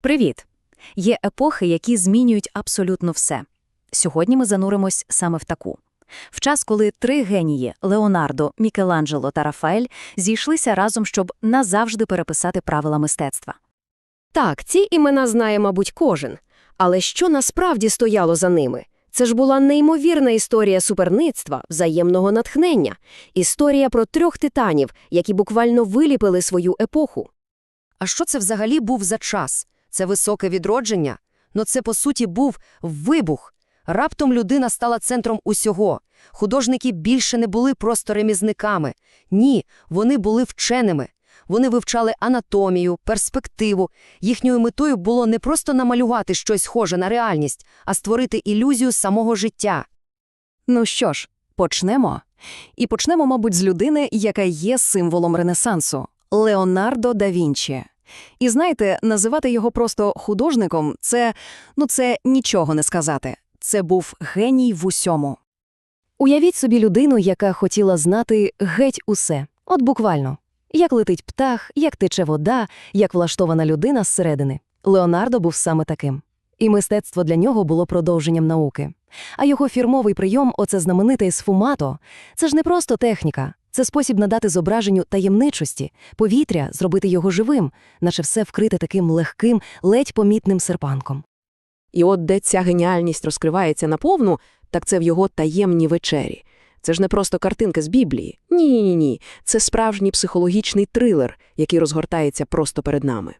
Привіт! Є епохи, які змінюють абсолютно все. Сьогодні ми зануримось саме в таку. В час, коли три генії – Леонардо, Мікеланджело та Рафаель – зійшлися разом, щоб назавжди переписати правила мистецтва. Так, ці імена знає, мабуть, кожен. Але що насправді стояло за ними? Це ж була неймовірна історія суперництва, взаємного натхнення, історія про трьох титанів, які буквально виліпили свою епоху. А що це взагалі був за час? Це високе відродження? Ну це, по суті, був вибух. Раптом людина стала центром усього. Художники більше не були просто ремізниками. Ні, вони були вченими. Вони вивчали анатомію, перспективу. Їхньою метою було не просто намалювати щось схоже на реальність, а створити ілюзію самого життя. Ну що ж, почнемо. І почнемо, мабуть, з людини, яка є символом Ренесансу – Леонардо да Вінчі. І знаєте, називати його просто художником – це, ну це нічого не сказати. Це був геній в усьому. Уявіть собі людину, яка хотіла знати геть усе. От буквально. Як летить птах, як тече вода, як влаштована людина зсередини. Леонардо був саме таким. І мистецтво для нього було продовженням науки. А його фірмовий прийом, оце знамените сфумато, це ж не просто техніка, це спосіб надати зображенню таємничості, повітря, зробити його живим, наче все вкрите таким легким, ледь помітним серпанком. І от де ця геніальність розкривається наповну, так це в його таємній вечері. Це ж не просто картинка з Біблії. Ні-ні ні. Це справжній психологічний трилер, який розгортається просто перед нами.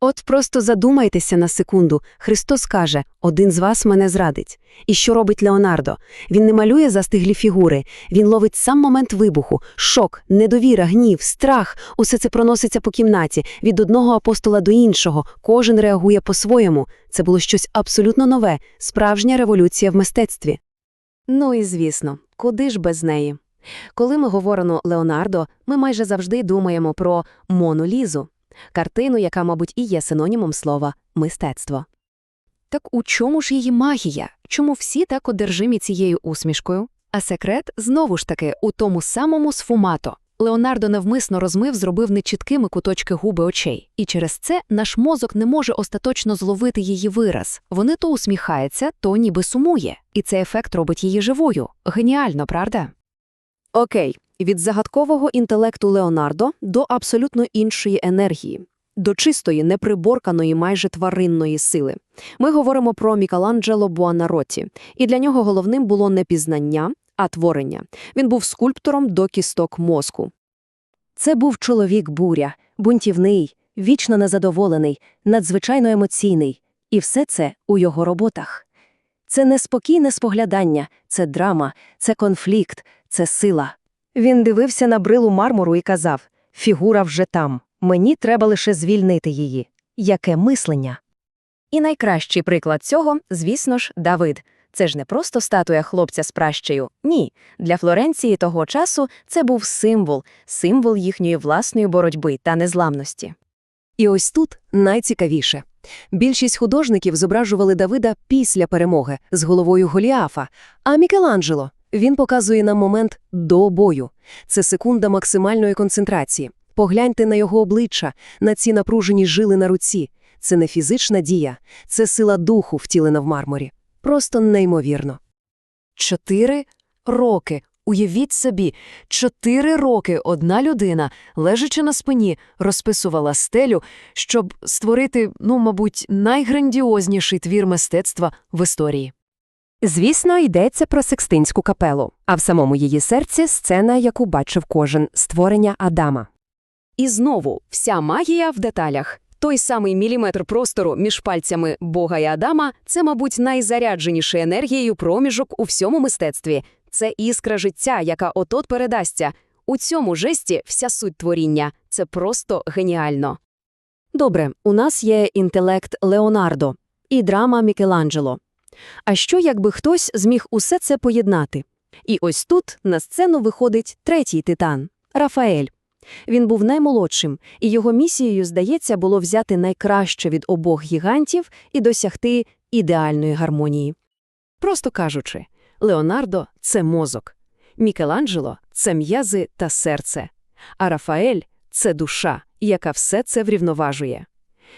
От просто задумайтеся на секунду. Христос каже, один з вас мене зрадить. І що робить Леонардо? Він не малює застиглі фігури, він ловить сам момент вибуху, шок, недовіра, гнів, страх. Усе це проноситься по кімнаті, від одного апостола до іншого. Кожен реагує по-своєму. Це було щось абсолютно нове, справжня революція в мистецтві. Ну і звісно, куди ж без неї? Коли ми говоримо Леонардо, ми майже завжди думаємо про Мону Лізу, картину, яка, мабуть, і є синонімом слова мистецтво. Так у чому ж її магія? Чому всі так одержимі цією усмішкою? А секрет знову ж таки у тому самому сфумато. Леонардо навмисно розмив, зробив нечіткими куточки губи очей, і через це наш мозок не може остаточно зловити її вираз. Вони то усміхається, то ніби сумує, і цей ефект робить її живою. Геніально, правда? Окей, від загадкового інтелекту Леонардо до абсолютно іншої енергії, до чистої, неприборканої, майже тваринної сили. Ми говоримо про Мікеланджело Буонаротті, і для нього головним було не пізнання, а творення. Він був скульптором до кісток мозку. Це був чоловік буря, бунтівний, вічно незадоволений, надзвичайно емоційний. І все це у його роботах. Це не спокійне споглядання, це драма, це конфлікт, це сила. Він дивився на брилу мармуру і казав «Фігура вже там, мені треба лише звільнити її. Яке мислення? І найкращий приклад цього, звісно ж, Давид. Це ж не просто статуя хлопця з пращею. Ні. Для Флоренції того часу це був символ, символ їхньої власної боротьби та незламності. І ось тут найцікавіше. Більшість художників зображували Давида після перемоги з головою Голіафа, а Мікеланджело він показує нам момент до бою. Це секунда максимальної концентрації. Погляньте на його обличчя, на ці напружені жили на руці. Це не фізична дія, це сила духу, втілена в мармурі. Просто неймовірно. Чотири роки. Уявіть собі, чотири роки одна людина, лежачи на спині, розписувала стелю, щоб створити, ну, мабуть, найграндіозніший твір мистецтва в історії. Звісно, йдеться про Секстинську капелу, а в самому її серці сцена, яку бачив кожен створення Адама. І знову вся магія в деталях. Той самий міліметр простору між пальцями Бога і Адама це, мабуть, найзарядженіший енергією проміжок у всьому мистецтві. Це іскра життя, яка отот передасться. У цьому жесті вся суть творіння. Це просто геніально. Добре, у нас є інтелект Леонардо і драма Мікеланджело. А що, якби хтось зміг усе це поєднати? І ось тут на сцену виходить третій титан Рафаель. Він був наймолодшим, і його місією, здається, було взяти найкраще від обох гігантів і досягти ідеальної гармонії. Просто кажучи, Леонардо це мозок, Мікеланджело це м'язи та серце, а Рафаель це душа, яка все це врівноважує.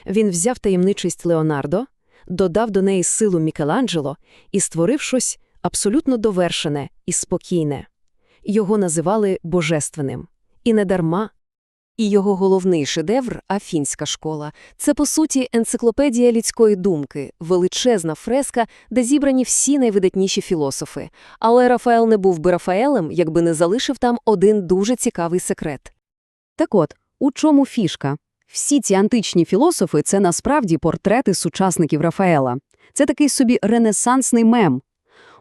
Він взяв таємничість Леонардо, додав до неї силу Мікеланджело і створив щось абсолютно довершене і спокійне. Його називали божественним. І не дарма. І його головний шедевр – Афінська школа. Це, по суті, енциклопедія людської думки, величезна фреска, де зібрані всі найвидатніші філософи. Але Рафаел не був би Рафаелем, якби не залишив там один дуже цікавий секрет. Так от, у чому фішка? Всі ці античні філософи – це насправді портрети сучасників Рафаела. Це такий собі ренесансний мем.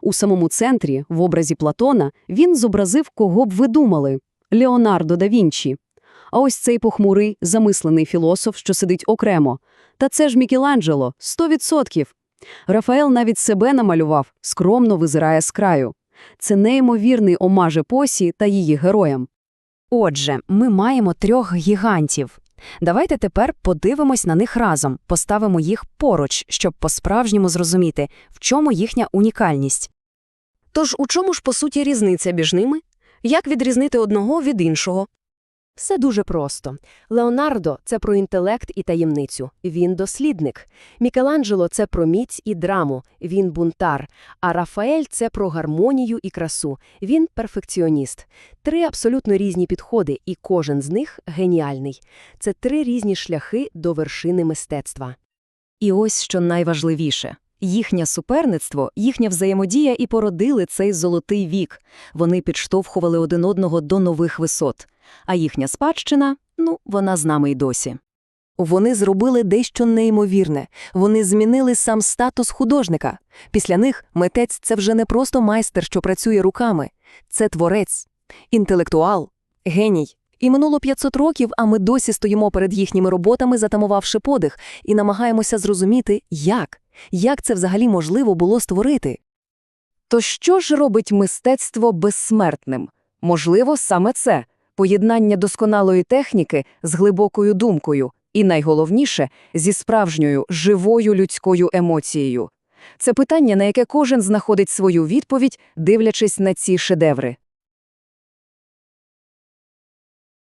У самому центрі, в образі Платона, він зобразив, кого б ви думали – Леонардо да Вінчі. А ось цей похмурий, замислений філософ, що сидить окремо. Та це ж Мікеланджело, 100%. Рафаел навіть себе намалював, скромно визирає з краю. Це неймовірний омаж епосі та її героям. Отже, ми маємо трьох гігантів. Давайте тепер подивимось на них разом, поставимо їх поруч, щоб по-справжньому зрозуміти, в чому їхня унікальність. Тож у чому ж, по суті, різниця між ними? Як відрізнити одного від іншого? Все дуже просто. Леонардо – це про інтелект і таємницю. Він дослідник. Мікеланджело – це про міць і драму. Він бунтар. А Рафаель – це про гармонію і красу. Він перфекціоніст. Три абсолютно різні підходи, і кожен з них геніальний. Це три різні шляхи до вершини мистецтва. І ось що найважливіше. Їхнє суперництво, їхня взаємодія і породили цей золотий вік. Вони підштовхували один одного до нових висот. А їхня спадщина, ну, вона з нами й досі. Вони зробили дещо неймовірне. Вони змінили сам статус художника. Після них митець – це вже не просто майстер, що працює руками. Це творець, інтелектуал, геній. І минуло 500 років, а ми досі стоїмо перед їхніми роботами, затамувавши подих, і намагаємося зрозуміти, як. Як це взагалі можливо було створити? То що ж робить мистецтво безсмертним? Можливо, саме це – поєднання досконалої техніки з глибокою думкою і, найголовніше, зі справжньою, живою людською емоцією. Це питання, на яке кожен знаходить свою відповідь, дивлячись на ці шедеври.